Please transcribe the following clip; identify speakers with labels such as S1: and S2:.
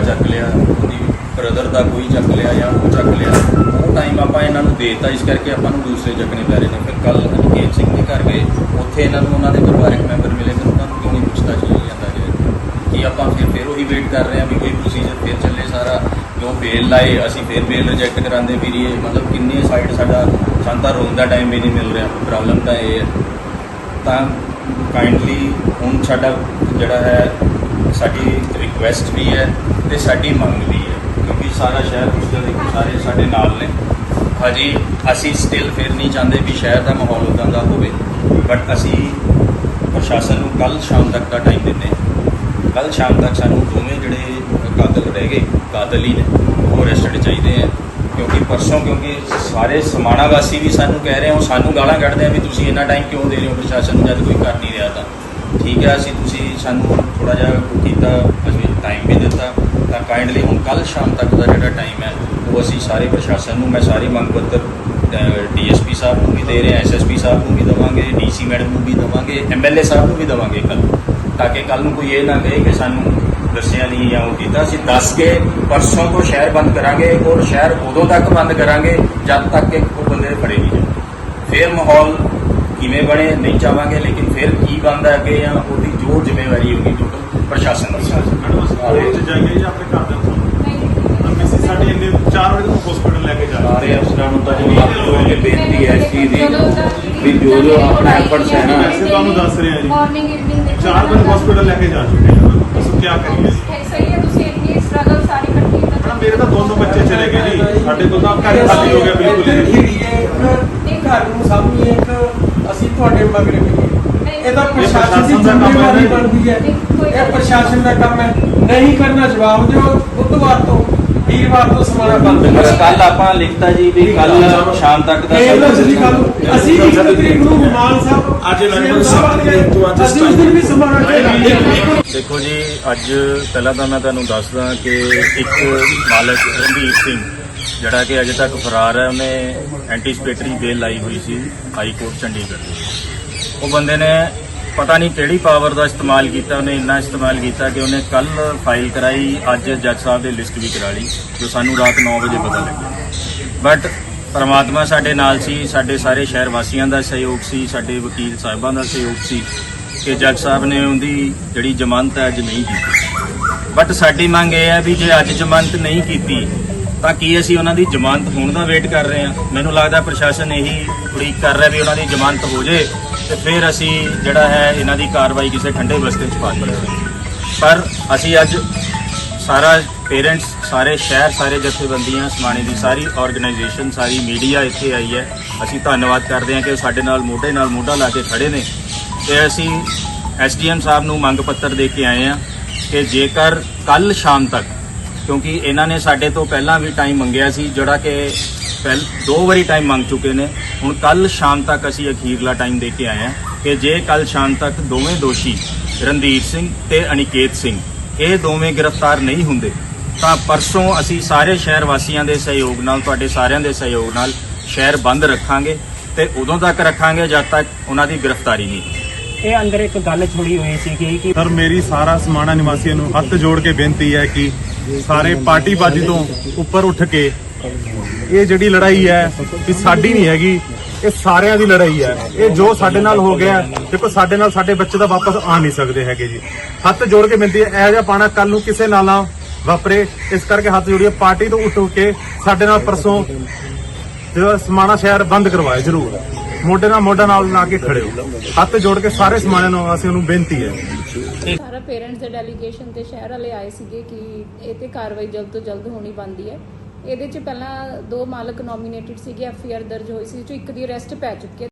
S1: ਚੱਕ ਲਿਆ, ਉਹਦੀ ਬ੍ਰਦਰ ਦਾ ਕੋਈ ਚੱਕ ਲਿਆ ਜਾਂ ਉਹ ਚੱਕ ਲਿਆ, ਉਹ ਟਾਈਮ ਆਪਾਂ ਇਹਨਾਂ ਨੂੰ ਦੇਤਾ, ਇਸ ਕਰਕੇ ਆਪਾਂ ਨੂੰ ਦੂਸਰੇ ਚੱਕਣੇ ਪੈ ਰਹੇ ਨੇ। ਫਿਰ ਕੱਲ ਅਨਕੇਤ ਸਿੰਘ ਦੇ ਘਰ ਗਏ, ਉੱਥੇ ਇਹਨਾਂ ਨੂੰ ਉਹਨਾਂ ਦੇ ਪਰਿਵਾਰਕ ਮੈਂਬਰ ਮਿਲੇ, ਫਿਰ ਉਹਨਾਂ ਨੂੰ ਕਿਉਂ ਨਹੀਂ ਪੁੱਛਦਾ ਚੱਲੀ ਜਾਂਦਾ ਜੇ, ਕਿ ਆਪਾਂ ਫਿਰ ਫਿਰ ਉਹੀ ਵੇਟ ਕਰ ਰਹੇ ਹਾਂ ਵੀ ਕੋਈ ਪ੍ਰੋਸੀਜਰ ਫਿਰ ਚੱਲੇ ਸਾਰਾ ਜੋ ਬੇਲ ਲਾਏ, ਅਸੀਂ ਫਿਰ ਬੇਲ ਰਿਜੈਕਟ ਕਰਾਉਂਦੇ ਫਿਰੀਏ। ਮਤਲਬ ਕਿੰਨੇ ਸਾਈਡ ਸਾਡਾ ਸਾਨੂੰ ਰੋਣ ਦਾ ਟਾਈਮ ਵੀ ਨਹੀਂ ਮਿਲ ਰਿਹਾ ਪ੍ਰੋਬਲਮ ਤਾਂ ਇਹ ਹੈ। ਤਾਂ ਕਾਈਂਡਲੀ ਹੁਣ ਸਾਡਾ ਜਿਹੜਾ ਹੈ ਸਾਡੀ ਰਿਕੁਐਸਟ ਵੀ ਹੈ ਤੇ ਸਾਡੀ ਮੰਗ ਵੀ ਹੈ, ਕਿਉਂਕਿ ਸਾਰਾ ਸ਼ਹਿਰ ਪੁੱਛਦਾ ਦੇਖੋ, ਸਾਰੇ ਸਾਡੇ ਨਾਲ ਨੇ। ਹਜੀ ਅਸੀਂ ਸਟਿਲ ਫਿਰ ਨਹੀਂ ਚਾਹੁੰਦੇ ਵੀ ਸ਼ਹਿਰ ਦਾ ਮਾਹੌਲ ਉਦਾਂ ਦਾ ਹੋਵੇ ਬਟ ਅਸੀਂ ਪ੍ਰਸ਼ਾਸਨ ਨੂੰ ਕੱਲ ਸ਼ਾਮ ਤੱਕ ਦਾ ਟਾਈਮ ਦਿੰਦੇ ਹਾਂ। ਕੱਲ ਸ਼ਾਮ ਤੱਕ ਸਾਨੂੰ ਦੋਵੇਂ ਜਿਹੜੇ ਕਾਤਲ ਰਹਿ ਗਏ, ਕਾਤਲ ਹੀ ਨੇ, ਉਹ ਅਰੈਸਟਡ ਚਾਹੀਦੇ ਆ, ਕਿਉਂਕਿ ਪਰਸੋਂ ਕਿਉਂਕਿ ਸਾਰੇ ਸਮਾਣਾ ਵਾਸੀ ਵੀ ਸਾਨੂੰ ਕਹਿ ਰਹੇ ਹੋ ਸਾਨੂੰ ਗਾਲਾਂ ਕੱਢਦੇ ਆ ਵੀ ਤੁਸੀਂ ਇੰਨਾ ਟਾਈਮ ਕਿਉਂ ਦੇ ਰਹੇ ਹੋ ਪ੍ਰਸ਼ਾਸਨ ਨੂੰ, ਜਦ ਕੋਈ ਕਰ ਨਹੀਂ ਰਿਹਾ ਤਾਂ। ਠੀਕ ਹੈ, ਅਸੀਂ ਤੁਸੀਂ ਸਾਨੂੰ ਥੋੜਾ ਜਿਹਾ ਕੀਤਾ, ਅਸੀਂ ਟਾਈਮ ਵੀ ਦਿੱਤਾ। ਤਾਂ ਕਾਈਂਡਲੀ ਹੁਣ ਕੱਲ ਸ਼ਾਮ ਤੱਕ ਦਾ ਜਿਹੜਾ ਟਾਈਮ ਹੈ, ਉਹ ਅਸੀਂ ਸਾਰੇ ਪ੍ਰਸ਼ਾਸਨ ਨੂੰ, ਮੈਂ ਸਾਰੀ ਮੰਗ ਪੱਤਰ ਡੀਐਸਪੀ ਸਾਹਿਬ ਨੂੰ ਵੀ ਦੇ ਰਹੇ ਹਾਂ ਐਸਐਸਪੀ ਸਾਹਿਬ ਨੂੰ ਵੀ ਦਵਾਂਗੇ ਡੀਸੀ ਮੈਡਮ ਨੂੰ ਵੀ ਦਵਾਂਗੇ ਐਮਐਲਏ ਸਾਹਿਬ ਨੂੰ ਵੀ ਦਵਾਂਗੇ ਕੱਲ ਤਾਂ ਕਿ ਕੱਲ ਨੂੰ ਕੋਈ ਇਹ ਨਾ ਕਹੇ ਕਿ ਸਾਨੂੰ ਦੱਸਿਆ ਨਹੀਂ ਜਾਂ ਉਹ ਕੀਤਾ। ਅਸੀਂ ਦੱਸ ਕੇ ਪਰਸੋਂ ਤੋਂ ਸ਼ਹਿਰ ਬੰਦ ਕਰਾਂਗੇ ਔਰ ਸ਼ਹਿਰ ਉਦੋਂ ਤੱਕ ਬੰਦ ਕਰਾਂਗੇ ਜਦ ਤੱਕ ਕਿ ਉਹ ਬੰਦੇ ਫੜੇ ਨਹੀਂ ਜਾਂਦੇ ਫਿਰ ਮਾਹੌਲ ਕਿਵੇਂ ਬਣੇ ਨਹੀਂ ਚਾਹਾਂਗੇ ਲੇਕਿਨ ਫਿਰ ਕੀ ਬਣਦਾ ਅੱਗੇ ਜਾਂ ਉਹਦੀ ਜੋ ਜ਼ਿੰਮੇਵਾਰੀ ਹੋਗੀ ਟੋਟਲ ਪ੍ਰਸ਼ਾਸਨ ਦੀ
S2: ਮੈਡਮ ਅਸੀਂ ਕਾਲਜ ਚ ਜਾਈਏ ਜਾਂ ਆਪਣੇ ਘਰ ਦੇ ਉੱਥੋਂ ਮਿਸਿਸ ਸਾਡੀ ਇੰਨੇ 4 ਵਜੇ ਤੋਂ ਹਸਪੀਟਲ ਲੈ ਕੇ ਜਾ ਰਹੇ
S3: ਸਾਰੇ ਅਫਸਰਾਂ ਨੂੰ ਤਾਂ ਜਿਹੜੀ ਹੱਥ ਜੋੜ ਕੇ ਬੇਨਤੀ ਹੈ ਇਸ ਚੀਜ਼ ਦੀ ਵੀ ਜੋ ਜੋ ਆਪਣਾ ਐਫਰਟਸ ਹੈ ਨਾ।
S2: ਅਸੀਂ ਤੁਹਾਨੂੰ ਦੱਸ ਰਹੇ ਹਾਂ ਜੀ।
S4: ਮਾਰਨਿੰਗ ਇਵਨਿੰਗ ਦੇ
S2: 4 ਵਜੇ ਹਸਪੀਟਲ ਲੈ ਕੇ ਜਾ ਚੁੱਕੇ ਹਾਂ ਅਸੀਂ ਕੀ ਕਰੀਏ
S4: ਸਹੀ ਹੈ ਤੁਸੀਂ ਇੰਨੀ ਸਟਰਗਲ ਸਾਰੀ
S2: ਮੈਡਮ ਮੇਰੇ ਤਾਂ ਦੋਨੋਂ ਬੱਚੇ ਚਲੇ ਗਏ ਜੀ। ਸਾਡੇ ਕੋਲ ਤਾਂ ਘਰ ਖਾਲੀ ਹੋ ਗਿਆ ਬਿਲਕੁਲ
S5: ਇੱਧਰ
S2: ਹੀ
S5: ਖੇੜੀਏ ਇੱਕ ਘਰ ਨੂੰ ਸਾਹਮਣੇ ਇੱਕ ਅਸੀਂ ਤੁਹਾਡੇ ਮਗਰ ਵੀ ਇਹ ਤਾਂ ਪ੍ਰਸ਼ਾਸਨ ਦੀ
S2: ਪ੍ਰਸ਼ਾਸਨ ਦਾ ਕੰਮ ਹੈ।
S5: ਜ਼ਿੰਮੇਵਾਰੀ
S2: ਨਾ।
S5: ਬਣਦੀ ਹੈ ਇਹ ਪ੍ਰਸ਼ਾਸਨ ਦਾ ਕੰਮ ਹੈ। ਨਹੀਂ ਕਰਨਾ ਜਵਾਬ ਦਿਓ। ਬੁੱਧਵਾਰ ਤੋਂ ਵੀਰਵਾਰ ਤੋਂ ਸਮਾਣਾ ਬੰਦ
S1: ਬਸ
S5: ਕਰੋ
S1: ਕੱਲ ਆਪਾਂ ਲਿਖਤਾ ਜੀ ਵੀ ਕੱਲ ਸ਼ਾਮ ਤੱਕ ਦਾ
S5: ਇਹ ਲੋ ਜੀ ਕੱਲ ਅਸੀਂ ਇੱਕ ਤਰੀਕ ਨੂੰ ਮਾਨ ਸਾਹਿਬ
S2: ਅੱਜ ਲਗਭਗ
S5: CM ਸਾਹਿਬ ਆ ਗਏ।
S2: ਸੱਤ ਤੋਂ ਅੱਜ
S5: ਅਸੀਂ ਉਸ ਦਿਨ ਵੀ ਸਮਾਣਾ
S2: ਨਹੀਂ,
S5: ਕੇ
S1: ਦੇਖੋ ਜੀ ਅੱਜ ਪਹਿਲਾਂ ਤਾਂ ਮੈਂ ਤੁਹਾਨੂੰ ਦੱਸਦਾ ਕਿ ਇੱਕ ਮਾਲਕ ਰਣਦੀਪ ਸਿੰਘ ਜਿਹੜਾ ਕਿ ਅਜੇ ਤੱਕ ਫਰਾਰ ਹੈ, ਉਹਨੇ ਐਂਟੀਸਪੇਟਰੀ ਬੇਲ ਲਾਈ ਹੋਈ ਸੀ ਹਾਈ ਕੋਰਟ ਚੰਡੀਗੜ੍ਹ ਦੀ। ਉਹ ਬੰਦੇ ਨੇ ਪਤਾ ਨਹੀਂ ਕਿਹੜੀ ਪਾਵਰ ਦਾ ਇਸਤੇਮਾਲ ਕੀਤਾ, ਉਹਨੇ ਇੰਨਾ ਇਸਤੇਮਾਲ ਕੀਤਾ ਕਿ ਉਹਨੇ ਕੱਲ ਫਾਈਲ ਕਰਾਈ, ਅੱਜ ਜੱਜ ਸਾਹਿਬ ਦੇ ਲਿਸਟ ਵੀ ਕਰਾ ਲਈ, ਜੋ ਸਾਨੂੰ ਰਾਤ 9 ਵਜੇ ਪਤਾ ਲੱਗਿਆ। ਬਟ ਪਰਮਾਤਮਾ ਸਾਡੇ ਨਾਲ ਸੀ, ਸਾਡੇ ਸਾਰੇ ਸ਼ਹਿਰ ਵਾਸੀਆਂ ਦਾ ਸਹਿਯੋਗ ਸੀ, ਸਾਡੇ ਵਕੀਲ ਸਾਹਿਬਾਂ ਦਾ ਸਹਿਯੋਗ ਸੀ ਕਿ ਜੱਜ ਸਾਹਿਬ ਨੇ ਉਹਦੀ ਜਿਹੜੀ ਜ਼ਮਾਨਤ ਹੈ, ਅੱਜ ਨਹੀਂ ਕੀਤੀ। ਬਟ ਸਾਡੀ ਮੰਗ ਇਹ ਹੈ ਵੀ ਜੇ ਅੱਜ ਜ਼ਮਾਨਤ ਨਹੀਂ ਕੀਤੀ ਤਾਂ ਕੀ ਅਸੀਂ ਉਹਨਾਂ ਦੀ ਜ਼ਮਾਨਤ ਹੋਣ ਦਾ ਵੇਟ ਕਰ ਰਹੇ ਹਾਂ? ਮੈਨੂੰ ਲੱਗਦਾ ਪ੍ਰਸ਼ਾਸਨ ਇਹੀ ਉਡੀਕ ਕਰ ਰਿਹਾ ਵੀ ਉਹਨਾਂ ਦੀ ਜ਼ਮਾਨਤ ਹੋ ਜੇ ਤੇ ਫਿਰ ਅਸੀਂ ਜਿਹੜਾ ਹੈ ਇਹਨਾਂ ਦੀ ਕਾਰਵਾਈ ਕਿਸੇ ਠੰਡੇ ਬਸਤੇ 'ਚ ਪਾ ਦਈਏ। ਪਰ ਅਸੀਂ ਅੱਜ ਸਾਰਾ ਪੇਰੈਂਟਸ ਸਾਰੇ ਸ਼ਹਿਰ, ਸਾਰੇ ਜਥੇਬੰਦੀਆਂ, ਸਮਾਣੇ ਦੀ ਸਾਰੀ ਆਰਗੇਨਾਈਜੇਸ਼ਨ ਸਾਰੀ ਮੀਡੀਆ ਇੱਥੇ ਆਈ ਹੈ। ਅਸੀਂ ਧੰਨਵਾਦ ਕਰਦੇ ਹਾਂ ਕਿ ਉਹ ਸਾਡੇ ਨਾਲ ਮੋਢੇ ਨਾਲ ਮੋਢਾ ਲਾ ਕੇ ਖੜੇ ਨੇ। ਤੇ ਅਸੀਂ ਐਸਡੀਐਮ ਸਾਹਿਬ ਨੂੰ ਮੰਗ ਪੱਤਰ ਦੇ ਕੇ ਆਏ ਹਾਂ ਕਿ ਜੇਕਰ ਕੱਲ ਸ਼ਾਮ ਤੱਕ ਕਿਉਂਕਿ ਇਹਨਾਂ ਨੇ ਸਾਡੇ ਤੋਂ ਪਹਿਲਾਂ ਵੀ ਟਾਈਮ ਮੰਗਿਆ ਸੀ, ਜਿਹੜਾ ਕਿ ਪਹਿਲ, ਦੋ ਵਾਰੀ ਟਾਈਮ ਮੰਗ ਚੁੱਕੇ ਨੇ। ਹੁਣ ਕੱਲ ਸ਼ਾਮ ਤੱਕ ਅਸੀਂ ਅਖੀਰਲਾ ਟਾਈਮ ਦੇ ਕੇ ਆਏ ਹਾਂ ਕਿ ਜੇ ਕੱਲ ਸ਼ਾਮ ਤੱਕ ਦੋਵੇਂ ਦੋਸ਼ੀ ਰਣਦੀਪ ਸਿੰਘ ਤੇ ਅਨਿਕੇਤ ਸਿੰਘ, ਇਹ ਦੋਵੇਂ ਗ੍ਰਿਫਤਾਰ ਨਹੀਂ ਹੁੰਦੇ, ਤਾਂ ਪਰਸੋਂ ਅਸੀਂ ਸਾਰੇ ਸ਼ਹਿਰ ਵਾਸੀਆਂ ਦੇ ਸਹਿਯੋਗ ਨਾਲ, ਤੁਹਾਡੇ ਸਾਰਿਆਂ ਦੇ ਸਹਿਯੋਗ ਨਾਲ ਸ਼ਹਿਰ ਬੰਦ ਰੱਖਾਂਗੇ ਤੇ ਉਦੋਂ ਤੱਕ ਰੱਖਾਂਗੇ ਜਦ ਤੱਕ ਉਹਨਾਂ ਦੀ ਗ੍ਰਿਫਤਾਰੀ ਨਹੀਂ।
S6: ਇਹ ਅੰਦਰ ਇੱਕ ਗੱਲ ਛੁੜੀ ਹੋਈ ਸੀ ਕਿ
S2: ਸਰ, ਮੇਰੀ ਸਾਰਾ ਸਮਾਣਾ ਨਿਵਾਸੀਆਂ ਨੂੰ ਹੱਥ ਜੋੜ ਕੇ ਬੇਨਤੀ ਹੈ ਕਿ ਸਾਰੇ ਪਾਰਟੀਬਾਜ਼ੀ ਤੋਂ ਉੱਪਰ ਉੱਠ ਕੇ ਇਹ ਜਿਹੜੀ ਲੜਾਈ ਹੈ ਕਿ ਸਾਡੀ ਨਹੀਂ ਹੈਗੀ, ਇਹ ਸਾਰਿਆਂ ਦੀ ਲੜਾਈ ਹੈ। ਇਹ ਜੋ ਸਾਡੇ ਨਾਲ ਹੋ ਗਿਆ, ਦੇਖੋ, ਸਾਡੇ ਨਾਲ ਸਾਡੇ ਬੱਚੇ ਤਾਂ ਵਾਪਸ ਆ ਨਹੀਂ ਸਕਦੇ ਹੈਗੇ ਜੀ। ਹੱਥ ਜੋੜ ਕੇ ਬੇਨਤੀ ਹੈ, ਇਹ ਜਿਹਾ ਪਾਣਾ ਕੱਲ ਨੂੰ ਕਿਸੇ ਨਾਲ ਨਾ ਵਾਪਰੇ। ਇਸ ਕਰਕੇ ਹੱਥ ਜੋੜੀਏ, ਪਾਰਟੀ ਤੋਂ ਉੱਠ ਕੇ ਸਾਡੇ ਨਾਲ ਪਰਸੋਂ ਜਿਹੜਾ ਸਮਾਣਾ ਸ਼ਹਿਰ ਬੰਦ ਕਰਵਾਏ ਜ਼ਰੂਰ। ਮੋਢੇ ਨਾਲ ਮੋਢਾ ਨਾਲ ਲਾ ਕੇ ਖੜੇ ਹੋ। ਹੱਥ ਜੋੜ ਕੇ ਸਾਰੇ ਸਮਾਣੇ ਨਿਵਾਸੀਆਂ ਨੂੰ ਬੇਨਤੀ ਹੈ।
S4: ਸਾਰਾ ਪੇਰੈਂਟਸ ਦੇ ਡੈਲੀਗੇਸ਼ਨ ਤੇ ਸ਼ਹਿਰ ਵਾਲੇ ਆਏ ਸੀਗੇ ਕਿ ਇਹ ਤੇ ਕਾਰਵਾਈ ਜਲਦ ਤੋਂ ਜਲਦ ਹੋਣੀ ਬੰਦੀ ਹੈ। ਇਹਦੇ ਚ ਪਹਿਲਾਂ ਦੋ ਮਾਲਕ ਨੋਮੀਨੇਟਡ ਸੀਗੇ ਐਫਆਈਆਰ ਦਰਜ ਹੋਈ ਸੀ ਜੋ ਇੱਕ ਦੀ ਅਰੈਸਟ ਪੈ ਚੁੱਕੀ ਹੈ।